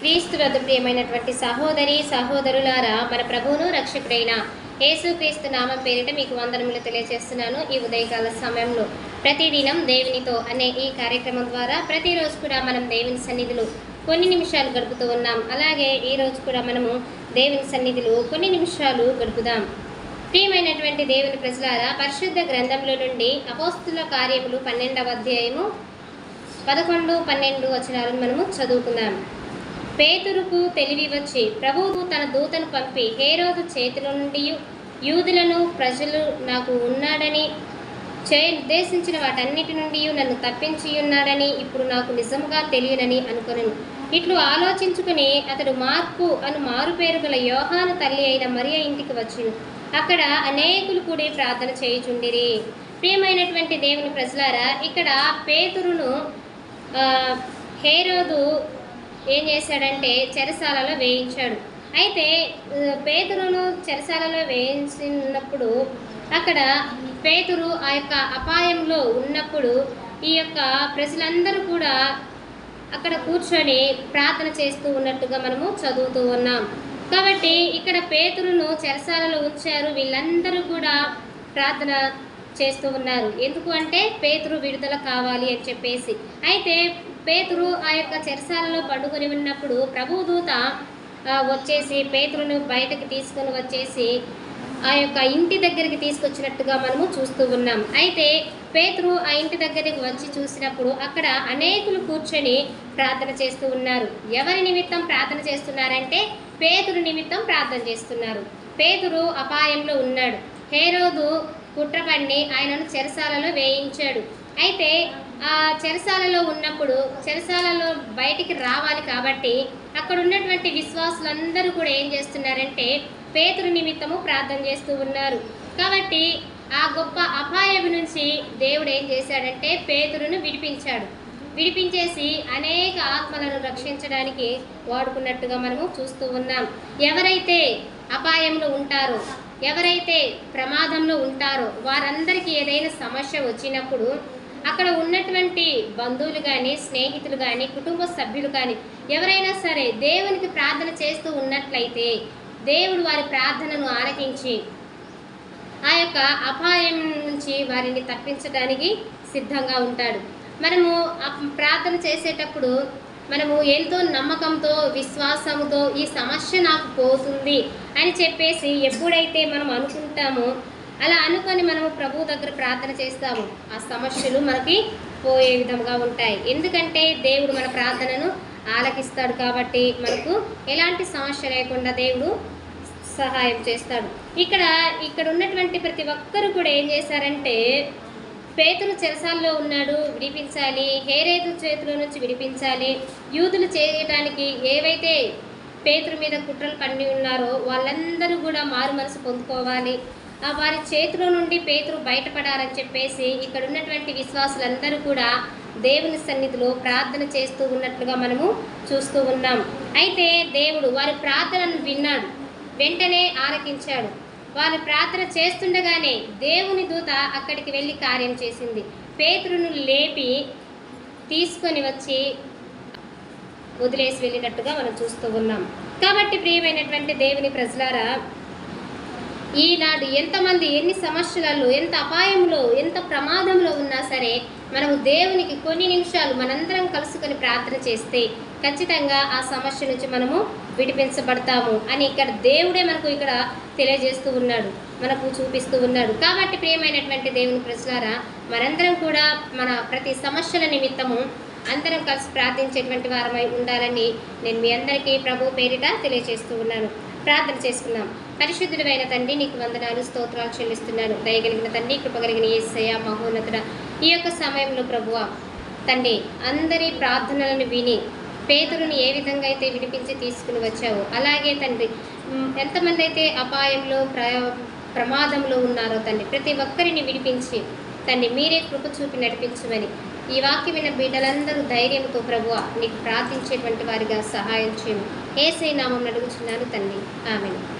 క్రీస్తు వద్ద ప్రియమైనటువంటి సహోదరి సహోదరులారా మన ప్రభువును రక్షకుడైన యేసుక్రీస్తు నామం పేరిట మీకు వందనములు తెలియజేస్తున్నాను. ఈ ఉదయకాల సమయంలో ప్రతిదినం దేవునితో అనే ఈ కార్యక్రమం ద్వారా ప్రతిరోజు కూడా మనం దేవుని సన్నిధులు కొన్ని నిమిషాలు గడుపుతూ ఉన్నాం. అలాగే ఈ రోజు కూడా మనము దేవుని సన్నిధులు కొన్ని నిమిషాలు గడుపుదాం. ప్రియమైనటువంటి దేవుని ప్రజలారా పరిశుద్ధ గ్రంథంలో నుండి అపోస్తుల కార్యములు పన్నెండవ అధ్యాయము పదకొండు పన్నెండు వచనాలను మనము చదువుకుందాం. పేతురుకు తెలివి వచ్చి ప్రభువు తన దూతను పంపి హేరోదు చేతుల నుండి యూదులను ప్రజలు నాకు ఉన్నాడని చే ఉద్దేశించిన వాటన్నిటి నుండి నన్ను తప్పించి ఉన్నాడని ఇప్పుడు నాకు నిజముగా తెలియనని అనుకొనను. ఇట్లు ఆలోచించుకుని అతడు మార్పు అను మారుపేరు గల యోహాను తల్లి అయిన మరియ ఇంటికి వచ్చును. అక్కడ అనేకులు కూడి ప్రార్థన చేయుచుండిరి. ప్రియమైనటువంటి దేవుని ప్రజలారా ఇక్కడ పేతురును హేరోదు ఏం చేశాడంటే చెరసాలలో వేయించాడు. అయితే పేతురును చెరసాలలో వేయించినప్పుడు అక్కడ పేతురు ఆ యొక్క అపాయంలో ఉన్నప్పుడు ఈ యొక్క ప్రజలందరూ కూడా అక్కడ కూర్చొని ప్రార్థన చేస్తూ ఉన్నట్టుగా మనము చదువుతూ ఉన్నాం. కాబట్టి ఇక్కడ పేతురును చెరసాలలో ఉంచారు వీళ్ళందరూ కూడా ప్రార్థన చేస్తూ ఉన్నారు. ఎందుకు అంటే పేతురు విడుదల కావాలి అని చెప్పేసి. అయితే పేతురు ఆ యొక్క చెరసాలలో పండుకొని ఉన్నప్పుడు ప్రభు దూత వచ్చేసి పేతురును బయటకు తీసుకొని వచ్చేసి ఆ యొక్క ఇంటి దగ్గరికి తీసుకొచ్చినట్టుగా మనము చూస్తూ ఉన్నాం. అయితే పేతురు ఆ ఇంటి దగ్గరికి వచ్చి చూసినప్పుడు అక్కడ అనేకులు కూర్చొని ప్రార్థన చేస్తూ ఉన్నారు. ఎవరి నిమిత్తం ప్రార్థన చేస్తున్నారంటే పేతురు నిమిత్తం ప్రార్థన చేస్తున్నారు. పేతురు అపాయంలో ఉన్నాడు. హేరోదు కుట్రపడిని ఆయనను చెరసాలలో వేయించాడు. అయితే ఆ చెరసాలలో ఉన్నప్పుడు చెరసాలలో బయటికి రావాలి కాబట్టి అక్కడ ఉన్నటువంటి విశ్వాసులందరూ కూడా ఏం చేస్తున్నారంటే పేతురు నిమిత్తము ప్రార్థన చేస్తూ ఉన్నారు. కాబట్టి ఆ గొప్ప అపాయం నుంచి దేవుడు ఏం చేశాడంటే పేతురును విడిపించాడు. విడిపించేసి అనేక ఆత్మలను రక్షించడానికి వాడుకున్నట్టుగా మనము చూస్తూ ఉన్నాం. ఎవరైతే అపాయంలో ఉంటారో ఎవరైతే ప్రమాదంలో ఉంటారో వారందరికీ ఏదైనా సమస్య వచ్చినప్పుడు అక్కడ ఉన్నటువంటి బంధువులు కానీ స్నేహితులు కానీ కుటుంబ సభ్యులు కానీ ఎవరైనా సరే దేవునికి ప్రార్థన చేస్తూ ఉన్నట్లయితే దేవుడు వారి ప్రార్థనను ఆలకించి ఆ యొక్క అపాయం నుంచి వారిని తప్పించడానికి సిద్ధంగా ఉంటాడు. మనము ప్రార్థన చేసేటప్పుడు మనము ఎంతో నమ్మకంతో విశ్వాసంతో ఈ సమస్య నాకు పోతుంది అని చెప్పేసి ఎప్పుడైతే మనం అనుకుంటామో అలా అనుకొని మనము ప్రభు దగ్గర ప్రార్థన చేస్తాము. ఆ సమస్యలు మనకి పోయే విధంగా ఉంటాయి. ఎందుకంటే దేవుడు మన ప్రార్థనను ఆలకిస్తాడు కాబట్టి మనకు ఎలాంటి సమస్య లేకుండా దేవుడు సహాయం చేస్తాడు. ఇక్కడ ఇక్కడ ఉన్నటువంటి ప్రతి ఒక్కరు కూడా ఏం చేశారంటే పేతులు చెరసాల్లో ఉన్నాడు విడిపించాలి హేరేదు చేతిలో నుంచి విడిపించాలి యూదులు చేయటానికి ఏవైతే పేతురు మీద కుట్రలు పండి ఉన్నారో వాళ్ళందరూ కూడా మారు మనసు పొందుకోవాలి. ఆ వారి చేతిలో నుండి పేతురు బయటపడాలని చెప్పేసి ఇక్కడ ఉన్నటువంటి విశ్వాసులందరూ కూడా దేవుని సన్నిధిలో ప్రార్థన చేస్తూ ఉన్నట్లుగా మనము చూస్తూ ఉన్నాం. అయితే దేవుడు వారి ప్రార్థనను విన్నాడు. వెంటనే ఆలకించాడు. వారు ప్రార్థన చేస్తుండగానే దేవుని దూత అక్కడికి వెళ్ళి కార్యం చేసింది. పేతురును లేపి తీసుకొని వచ్చి వదిలేసి వెళ్ళినట్టుగా మనం చూస్తూ ఉన్నాం. కాబట్టి ప్రియమైనటువంటి దేవుని ప్రజలారా ఈనాడు ఎంతమంది ఎన్ని సమస్యలలో ఎంత అపాయంలో ఎంత ప్రమాదంలో ఉన్నా సరే మనము దేవునికి కొన్ని నిమిషాలు మనందరం కలుసుకొని ప్రార్థన చేస్తే ఖచ్చితంగా ఆ సమస్య నుంచి మనము విడిపించబడతాము అని ఇక్కడ దేవుడే మనకు ఇక్కడ తెలియజేస్తూ ఉన్నాడు మనకు చూపిస్తూ ఉన్నాడు. కాబట్టి ప్రియమైనటువంటి దేవుని ప్రజలారా మనందరం కూడా మన ప్రతి సమస్యల నిమిత్తము అందరం కలిసి ప్రార్థించేటువంటి వారమై ఉండాలని నేను మీ అందరికీ ప్రభు పేరిట తెలియజేస్తూ ఉన్నాను. ప్రార్థన చేసుకున్నాం పరిశుద్ధుడైన తండ్రి నీకు వందనాలు స్తోత్రాలు చెల్లిస్తున్నాను. దయగలిగిన తండ్రి కృపగలిగిన ఏసయ మహోన్నతుడ ఈ యొక్క సమయంలో ప్రభువ తండ్రి అందరి ప్రార్థనలను విని పేదలను ఏ విధంగా అయితే విడిపించి తీసుకుని వచ్చావో అలాగే తండ్రి ఎంతమంది అయితే అపాయంలో ప్ర ప్రమాదంలో ఉన్నారో తండ్రి ప్రతి ఒక్కరిని విడిపించి తండ్రి మీరే కృప చూపి నడిపించమని ఈ వాక్యం విన్న బిడ్డలందరూ ధైర్యంతో ప్రభువ నీకు ప్రార్థించేటువంటి వారిగా సహాయం చేయము. ఏసై నామం అడుగుచున్నాను తండ్రి. ఆమెను.